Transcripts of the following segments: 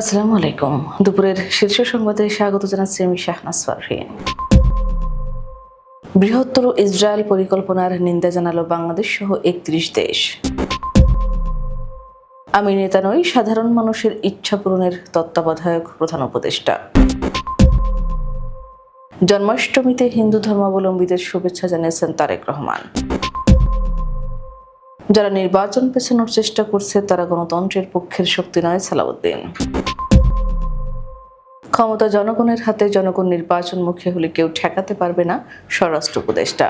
আসসালামু আলাইকুম। দুপুরের শীর্ষ সংবাদে স্বাগত জানাচ্ছি আমি শাহনাজ ফারহিন বৃহত্তর ইসরায়েল পরিকল্পনার নিন্দা জানালো বাংলাদেশ সহ একত্রিশ দেশ। আমি নেতা নই সাধারণ মানুষের ইচ্ছা পূরণের তত্ত্বাবধায়ক প্রধান উপদেষ্টা। জন্মাষ্টমীতে হিন্দু ধর্মাবলম্বীদের শুভেচ্ছা জানিয়েছেন তারেক রহমান। যারা নির্বাচন পেছানোর চেষ্টা করছে, তারা গণতন্ত্রের পক্ষের শক্তি নয়, সালাউদ্দিন। ক্ষমতা জনগণের হাতে জনগণ নির্বাচন মুখে হলে কেউ ঠেকাতে পারবে না, স্বরাষ্ট্র উপদেষ্টা।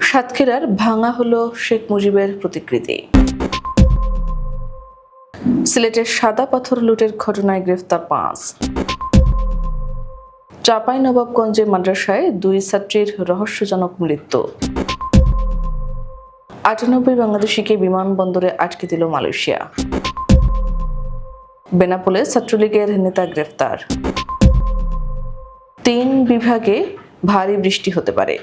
সাতক্ষীরার ভাঙা হলো শেখ মুজিবের প্রতিকৃতি। সিলেটের সাদা পাথর লুটের ঘটনায় গ্রেফতার পাঁচ। চাপাই নবাবগঞ্জে মাদ্রাসায় দুই ছাত্রীর রহস্যজনক মৃত্যু। আটানব্বই বাংলাদেশিকে বিমানবন্দরে আটকে দিল মালয়েশিয়া। বেনাপোলে ছাত্রলীগের নেতা গ্রেফতার। তিন বিভাগে ভারী বৃষ্টি হতে পারে।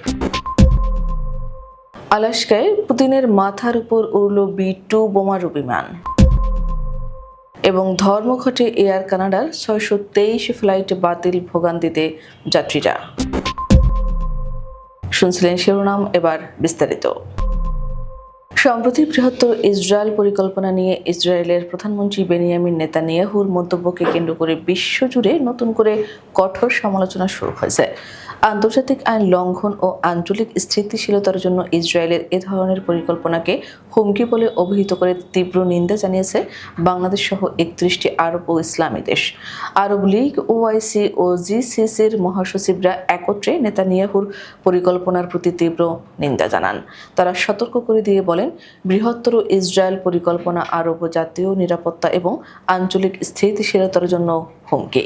আলাস্কায় পুতিনের মাথার উপর উড়ল বি টু বোমারু বিমান। এবং ধর্মঘটে এয়ার কানাডার ছয়শো তেইশ ফ্লাইট বাতিল ভোগান্তিতে যাত্রীরা। শুনছিলেন শিরোনাম এবার বিস্তারিত। সম্প্রতি বৃহত্তর ইসরায়েল পরিকল্পনা নিয়ে ইসরায়েলের প্রধানমন্ত্রী বেনিয়ামিন নেতানিয়াহুর মন্তব্যকে কেন্দ্র করে বিশ্বজুড়ে নতুন করে কঠোর সমালোচনা শুরু হয়েছে। আন্তর্জাতিক আইন লঙ্ঘন ও আঞ্চলিক স্থিতিশীলতার জন্য ইসরায়েলের এ ধরনের পরিকল্পনাকে হুমকি বলে অভিহিত করে তীব্র নিন্দা জানিয়েছে বাংলাদেশ সহ একত্রিশটি আরব ও ইসলামী দেশ। আরব লীগ, ওআইসি ও জিসিসির মহাসচিবরা একত্রে নেতানিয়াহুর পরিকল্পনার প্রতি তীব্র নিন্দা জানান। তারা সতর্ক করে দিয়ে বলেন, বৃহত্তর ইসরায়েল পরিকল্পনা আরব জাতীয় নিরাপত্তা এবং আঞ্চলিক স্থিতিশীলতার জন্য হুমকি।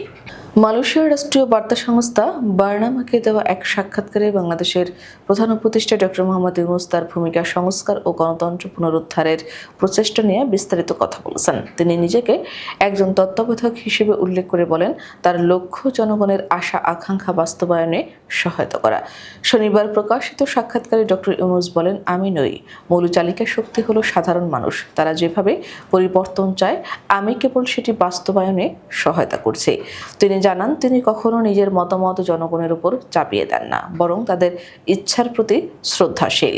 মালয়েশিয়ার রাষ্ট্রীয় বার্তা সংস্থা বার্নামাকে দেওয়া এক সাক্ষাৎকারে বাংলাদেশের প্রধান উপদেষ্টা ডক্টর মোহাম্মদ ইউনুস তার ভূমিকা, সংস্কার ও গণতন্ত্র পুনরুদ্ধারের প্রচেষ্টা নিয়ে বিস্তারিত কথা বলেছেন। তিনি নিজেকে একজন তত্ত্বাবধায়ক হিসেবে উল্লেখ করে বলেন, তার লক্ষ্য জনগণের আশা, আকাঙ্ক্ষা বাস্তবায়নে সহায়তা করা। শনিবার প্রকাশিত সাক্ষাৎকারে ডক্টর ইউনুস বলেন, আমি নই। মূল চালিকা শক্তি হলো সাধারণ মানুষ। তারা যেভাবে পরিবর্তন চায়, আমি কেবল সেটি বাস্তবায়নে সহায়তা করছি। তিনি জানান, তিনি কখনো নিজের মতামত জনগণের উপর চাপিয়ে দেন না, বরং তাদের ইচ্ছার প্রতি শ্রদ্ধাশীল।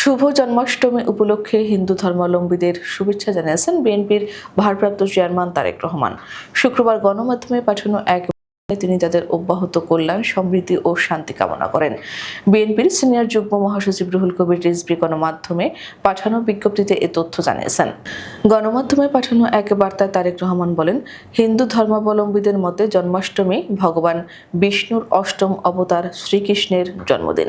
শুভ জন্মাষ্টমী উপলক্ষে হিন্দু ধর্মাবলম্বীদের শুভেচ্ছা জানিয়েছেন বিএনপির ভারপ্রাপ্ত চেয়ারম্যান তারেক রহমান। শুক্রবার গণমাধ্যমে পাঠানো এক তিনি তাদের অব্যাহত কল্যাণ সমৃদ্ধি ও শান্তি কামনা করেন। বিএনপির সিনিয়র যুগ্ম মহাসচিব রুহুল কবির রিজভি গণমাধ্যমে পাঠানো বিজ্ঞপ্তিতে এ তথ্য জানিয়েছেন। গণমাধ্যমে পাঠানো এক বার্তায় তারেক রহমান বলেন, হিন্দু ধর্মাবলম্বীদের মতে জন্মাষ্টমী ভগবান বিষ্ণুর অষ্টম অবতার শ্রীকৃষ্ণের জন্মদিন।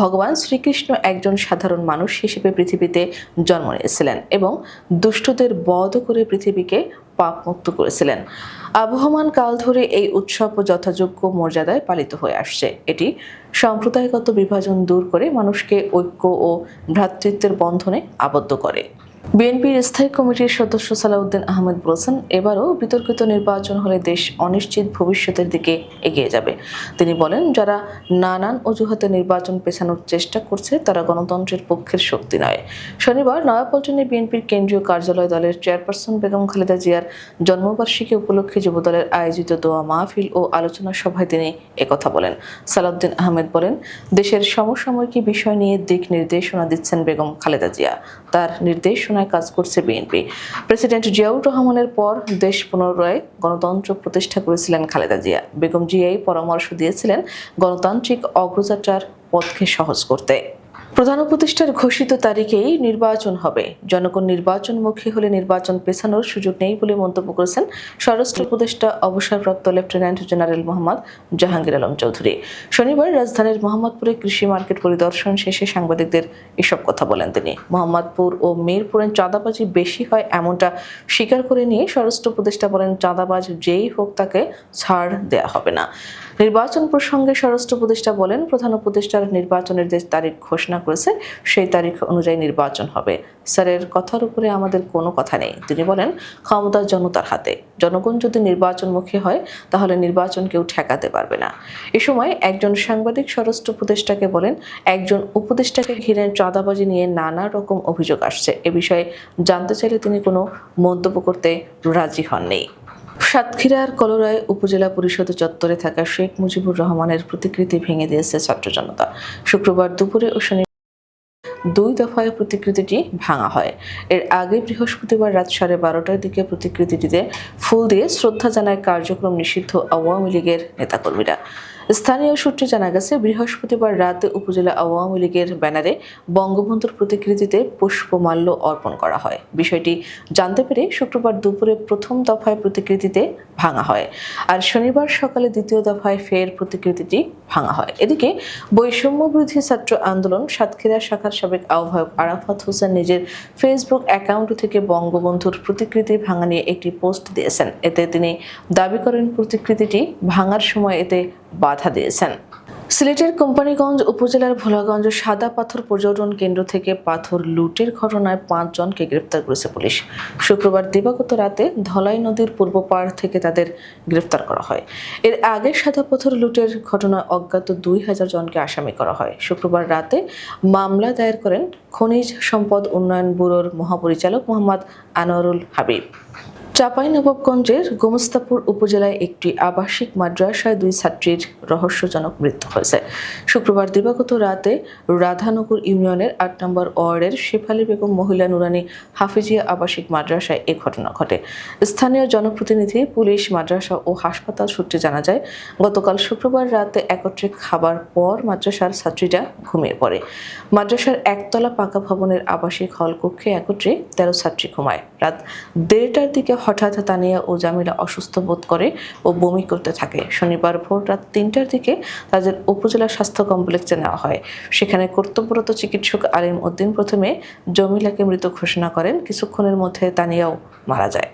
ভগবান শ্রীকৃষ্ণ একজন সাধারণ মানুষ হিসেবে পৃথিবীতে জন্ম নিয়েছিলেন এবং দুষ্টদের বধ করে পৃথিবীকে পাপ মুক্ত করেছিলেন। আবহমান কাল ধরে এই উৎসব যথাযোগ্য মর্যাদায় পালিত হয়ে আসছে। এটি সম্প্রদায়গত বিভাজন দূর করে মানুষকে ঐক্য ও ভ্রাতৃত্বের বন্ধনে আবদ্ধ করে। বিএনপির স্থায়ী কমিটির সদস্য সালাউদ্দিন আহমেদ বলেছেন, এবারও বিতর্কিত নির্বাচন হলে দেশ অনিশ্চিত ভবিষ্যতের দিকে এগিয়ে যাবে। তিনি বলেন, যারা নানান অজুহাতে নির্বাচন পেছানোর চেষ্টা করছে, তারা গণতন্ত্রের পক্ষের শক্তি নয়। শনিবার নয়াপল্টনে বিএনপির কেন্দ্রীয় কার্যালয় দলের চেয়ারপারসন বেগম খালেদা জিয়ার জন্মবার্ষিকী উপলক্ষে যুবদলের আয়োজিত দোয়া মাহফিল ও আলোচনা সভায় তিনি একথা বলেন। সালাউদ্দিন আহমেদ বলেন, দেশের সমসাময়িক বিষয় নিয়ে দিক নির্দেশনা দিচ্ছেন বেগম খালেদা জিয়া। তার নির্দেশনায় কাজ করছে বিএনপি। প্রেসিডেন্ট জিয়াউর রহমানের পর দেশ পুনরায় গণতন্ত্র প্রতিষ্ঠা করেছিলেন খালেদা জিয়া। বেগম জিয়াই পরামর্শ দিয়েছিলেন গণতান্ত্রিক অগ্রযাত্রার পথকে সহজ করতে। প্রধান উপদেষ্টার ঘোষিত তারিখেই নির্বাচন হবে। জনগণ নির্বাচনমুখী হলে নির্বাচন পেছানোর সুযোগ নেই বলে মন্তব্য করেছেন স্বরাষ্ট্র উপদেষ্টা, অবসরপ্রাপ্ত লেফটেন্যান্ট জেনারেল মোহাম্মদ জাহাঙ্গীর আলম চৌধুরী। শনিবার রাজধানীর মোহাম্মদপুরে কৃষি মার্কেট পরিদর্শন শেষে সাংবাদিকদের এসব কথা বলেন তিনি। মোহাম্মদপুর ও মিরপুরে চাঁদাবাজি বেশি হয় এমনটা স্বীকার করে নিয়ে স্বরাষ্ট্র উপদেষ্টা বলেন, চাঁদাবাজ যেই হোক তাকে ছাড় দেয়া হবে না। নির্বাচন প্রসঙ্গে স্বরাষ্ট্র উপদেষ্টা বলেন, প্রধান উপদেষ্টার নির্বাচনের যে তারিখ ঘোষণা করেছে, সেই তারিখ অনুযায়ী নির্বাচন হবে। স্যারের কথার উপরে আমাদের কোনো কথা নেই। তিনি বলেন, ক্ষমতা জনতার হাতে। জনগণ যদি নির্বাচনমুখী হয়, তাহলে নির্বাচন কেউ ঠেকাতে পারবে না। এ সময় একজন সাংবাদিক স্বরাষ্ট্র উপদেষ্টাকে বলেন, একজন উপদেষ্টাকে ঘিরে চাঁদাবাজি নিয়ে নানা রকম অভিযোগ আসছে। এ বিষয়ে জানতে চাইলে তিনি কোনো মন্তব্য করতে রাজি হননি। সাতক্ষীরার কলরায় উপজেলা পরিষদ চত্বরে থাকা শেখ মুজিবুর রহমানের প্রতিকৃতি ভেঙে দিয়েছে ছাত্র জনতা। শুক্রবার দুপুরে ও শনি দুই দফায় প্রতিকৃতিটি ভাঙা হয়। এর আগে বৃহস্পতিবার রাত সাড়ে বারোটার দিকে প্রতিকৃতিটিতে ফুল দিয়ে শ্রদ্ধা জানায় কার্যক্রম নিষিদ্ধ আওয়ামী লীগের নেতাকর্মীরা। স্থানীয় সূত্রে জানা গেছে, বৃহস্পতিবার রাতে উপজেলা আওয়ামী লীগের ব্যানারে বঙ্গবন্ধুর প্রতিকৃতিতে পুষ্পমাল্য অর্পণ করা হয়। বিষয়টি জানতে পেরে শুক্রবার দুপুরে প্রথম দফায় প্রতিকৃতিতে ভাঙা হয়। আর শনিবার সকালে দ্বিতীয় দফায় ফের প্রতিকৃতিটি ভাঙা হয়। এদিকে বৈষম্য বিরোধী ছাত্র আন্দোলন সাতক্ষীরা শাখার সাবেক আহ্বায়ক আরাফাত হোসেন নিজের ফেসবুক অ্যাকাউন্ট থেকে বঙ্গবন্ধুর প্রতিকৃতি ভাঙা নিয়ে একটি পোস্ট দিয়েছেন। এতে তিনি দাবি করেন প্রতিকৃতিটি ভাঙার সময় এতে বাধা দিয়েছেন। সিলেটের কোম্পানিগঞ্জ উপজেলার ভোলাগঞ্জ সাদা পাথর পর্যটন কেন্দ্র থেকে পাথর লুটের ঘটনায় পাঁচজনকে গ্রেপ্তার করেছে পুলিশ। শুক্রবার দিবাগত রাতে ধলাই নদীর পূর্ব পাড় থেকে তাদের গ্রেপ্তার করা হয়। এর আগে সাদা পাথর লুটের ঘটনায় অজ্ঞাত দুই হাজার জনকে আসামি করা হয়। শুক্রবার রাতে মামলা দায়ের করেন খনিজ সম্পদ উন্নয়ন ব্যুরোর মহাপরিচালক মোহাম্মদ আনোয়ারুল হাবিব। চাঁপাইনবাবগঞ্জের গোমস্তাপুর উপজেলায় একটি আবাসিক মাদ্রাসায় দুই ছাত্রীর রহস্যজনক মৃত্যু হয়েছে। শুক্রবার দিবাগত রাতে রাধানগর ইউনিয়নের আট নম্বর ওয়ার্ডের শেফালি বেগম মহিলা নুরানি হাফিজিয়া আবাসিক মাদ্রাসায় এ ঘটনা ঘটে। স্থানীয় জনপ্রতিনিধি, পুলিশ, মাদ্রাসা ও হাসপাতাল সূত্রে জানা যায়, গতকাল শুক্রবার রাতে একত্রে খাবার পর মাদ্রাসার ছাত্রীরা ঘুমিয়ে পড়ে। মাদ্রাসার একতলা পাকা ভবনের আবাসিক হল কক্ষে একত্রে তেরো ছাত্রী ঘুমায়। রাত দেড়টার দিকে হঠাৎ তানিয়া ও জামিলা অসুস্থ বোধ করে ও বমি করতে থাকে। শনিবার ভোর রাত তিনটার দিকে তাদের উপজেলা স্বাস্থ্য কমপ্লেক্সে নেওয়া হয়। সেখানে কর্তব্যরত চিকিৎসক আলিম উদ্দিন প্রথমে জমিলাকে মৃত ঘোষণা করেন। কিছুক্ষণের মধ্যে তানিয়াও মারা যায়।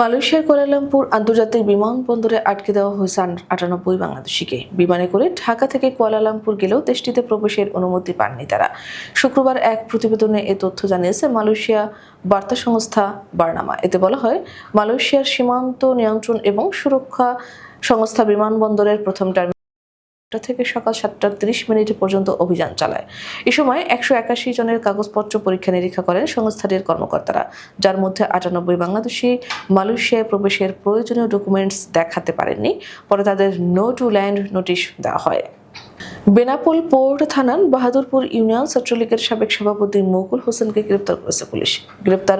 মালয়েশিয়ার কুয়ালালামপুর আন্তর্জাতিক বিমানবন্দরে আটকে দেওয়া হয়েছে আটানব্বই বাংলাদেশিকে। বিমানে করে ঢাকা থেকে কুয়ালালামপুর গেলেও দেশটিতে প্রবেশের অনুমতি পাননি তারা। শুক্রবার এক প্রতিবেদনে এ তথ্য জানিয়েছে মালয়েশিয়া বার্তা সংস্থা বার্নামা। এতে বলা হয়, মালয়েশিয়ার সীমান্ত নিয়ন্ত্রণ এবং সুরক্ষা সংস্থা বিমানবন্দরের প্রথম টার্মিনাল থেকে সকাল সাতটা তিরিশ মিনিট পর্যন্ত অভিযান চালায়। এ সময় একশো একাশি জনের কাগজপত্র পরীক্ষা নিরীক্ষা করেন সংস্থাটির কর্মকর্তারা, যার মধ্যে আটানব্বই বাংলাদেশি মালয়েশিয়ায় প্রবেশের প্রয়োজনীয় ডকুমেন্টস দেখাতে পারেননি, পরে তাদের নো টু ল্যান্ড নোটিশ দেওয়া হয়। বেনাপোল পৌর থানার বাহাদুরপুর ইউনিয়ন ছাত্রলীগের সাবেক সভাপতি মুকুল হোসেনকে গ্রেপ্তার করেছে পুলিশ। গ্রেপ্তার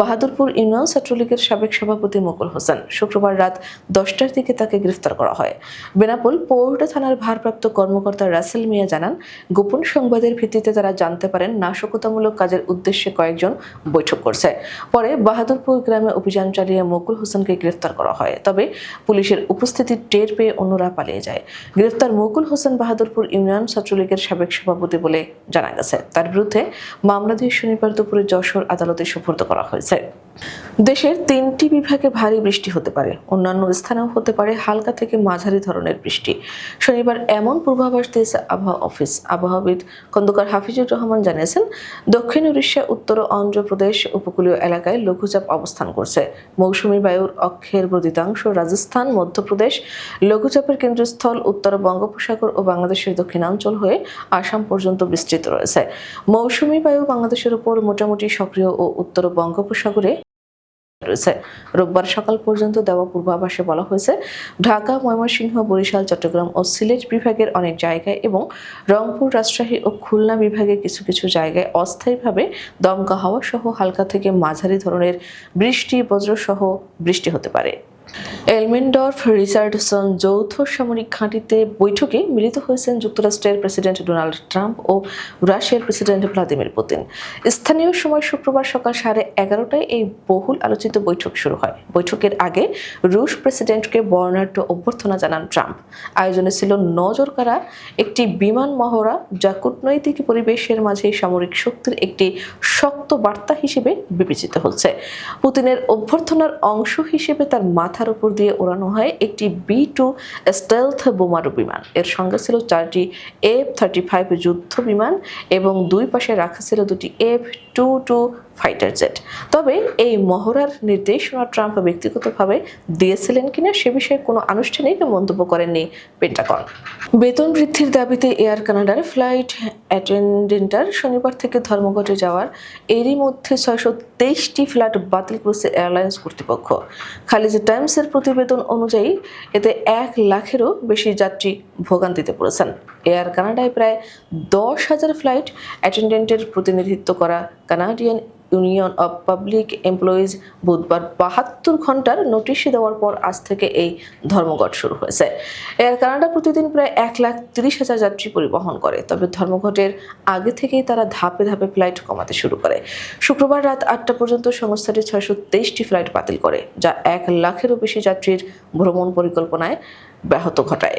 বাহাদুরপুর ইউনিয়ন ছাত্রলীগের সাবেক সভাপতি মুকুল হোসেন। শুক্রবার রাত দশটার দিকে তাকে গ্রেফতার করা হয়। বেনাপোল পৌর থানার ভারপ্রাপ্ত কর্মকর্তা রাসেল মিয়া জানান, গোপন সংবাদের ভিত্তিতে তারা জানতে পারেন নাশকতামূলক কাজের উদ্দেশ্যে কয়েকজন বৈঠক করছে। পরে বাহাদুরপুর গ্রামে অভিযান চালিয়ে মুকুল হোসেনকে গ্রেফতার করা হয়। তবে পুলিশের উপস্থিতি টের পেয়ে অন্যরা পালিয়ে যায়। গ্রেফতার মুকুল হোসেন বাহাদুরপুর ইউনিয়ন ছাত্রলীগের সাবেক সভাপতি বলে জানা গেছে। তার বিরুদ্ধে মামলা দিয়ে শনিবার দুপুরে যশোর আদালতে সুপর্দ করা হয়েছে। দেশের তিনটি বিভাগে ভারী বৃষ্টি হতে পারে। অন্যান্য স্থানেও হতে পারে হালকা থেকে মাঝারি ধরনের বৃষ্টি। শনিবার এমন পূর্বাভাস দিয়েছে আবহাওয়া অফিস। আবহাওয়াবিদ খন্দকার হাফিজুর রহমান জানিয়েছেন, দক্ষিণ উড়িষ্যা, উত্তর অন্ধ্রপ্রদেশ উপকূলীয় এলাকায় লঘুচাপ অবস্থান করছে। মৌসুমী বায়ুর অক্ষের বর্ধিতাংশ রাজস্থান, মধ্যপ্রদেশ। লঘুচাপের কেন্দ্রস্থল উত্তর বঙ্গোপসাগর ও বাংলাদেশের দক্ষিণাঞ্চল হয়ে আসাম পর্যন্ত বিস্তৃত রয়েছে। মৌসুমী বায়ু বাংলাদেশের উপর মোটামুটি সক্রিয় ও উত্তর বঙ্গোপসাগরে রয়েছে। রোববার সকাল পর্যন্ত দেওয়া পূর্বাভাসে বলা হয়েছে, ঢাকা, ময়মনসিংহ, বরিশাল, চট্টগ্রাম ও সিলেট বিভাগের অনেক জায়গায় এবং রংপুর, রাজশাহী ও খুলনা বিভাগে কিছু কিছু জায়গায় অস্থায়ীভাবে দমকা হাওয়া সহ হালকা থেকে মাঝারি ধরনের বৃষ্টি, বজ্রসহ বৃষ্টি হতে পারে। এলমেন্ডর্ফ রিচার্ডসন যৌথ সামরিক ঘাঁটিতে বৈঠকে মিলিত হয়েছেন যুক্তরাষ্ট্রের প্রেসিডেন্ট ডোনাল্ড ট্রাম্প ও রাশিয়ার প্রেসিডেন্ট ভ্লাদিমির পুতিন। স্থানীয় সময় শুক্রবার সকাল সাড়ে এগারোটায় এই বহুল আলোচিত বৈঠক শুরু হয়। বৈঠকের আগে রুশ প্রেসিডেন্টকে বর্ণাঢ্য অভ্যর্থনা জানান ট্রাম্প। আয়োজনে ছিল নজর কাড়া একটি বিমান মহড়া যা কূটনৈতিক পরিবেশের মাঝে সামরিক শক্তির একটি শক্ত বার্তা হিসেবে বিবেচিত হচ্ছে। পুতিনের অভ্যর্থনার অংশ হিসেবে তার মাথা মাথার উপর দিয়ে ওড়ানো হয় একটি বি টু স্টেলথ বোমারু বিমান। এর সঙ্গে ছিল চারটি এফ থার্টি ফাইভ যুদ্ধ বিমান এবং দুই পাশে রাখা ছিল দুটি F two two fighter jet. তবে এই মহড়ার নির্দেশনা ট্রাম্প ব্যক্তিগতভাবে দিয়েছিলেন কিনা সে বিষয়ে কোনো আনুষ্ঠানিক মন্তব্য করেননি পেন্টাগন। বেতন বৃদ্ধির দাবিতে এয়ার কানাডার ফ্লাইট অ্যাটেন্ডেন্টার শনিবার থেকে ধর্মঘটে যাওয়ার এরই মধ্যে ছয়শো তেইশটি ফ্লাইট বাতিল করেছে এয়ারলাইন্স কর্তৃপক্ষ। খালিজ টাইমসের প্রতিবেদন অনুযায়ী এতে এক লাখেরও বেশি যাত্রী ভোগান্তিতে পড়েছেন। এয়ার কানাডায় প্রায় দশ হাজার ফ্লাইট অ্যাটেন্ডেন্টের প্রতিনিধিত্ব করা Canadian union of public employees বুধবার বাহাত্তর ঘণ্টার নোটিশ দেওয়ার পর আজ থেকে এই ধর্মঘট শুরু হয়েছে। এয়ার কানাডা প্রতিদিন প্রায় এক লাখ তিরিশ হাজার যাত্রী পরিবহন করে, তবে ধর্মঘটের আগে থেকেই তারা ধাপে ধাপে ফ্লাইট কমাতে শুরু করে। শুক্রবার রাত আটটা পর্যন্ত সংস্থাটি ছয়শো তেইশটি ফ্লাইট বাতিল করে, যা এক লাখেরও বেশি যাত্রীর ভ্রমণ পরিকল্পনায় ব্যাহত ঘটায়।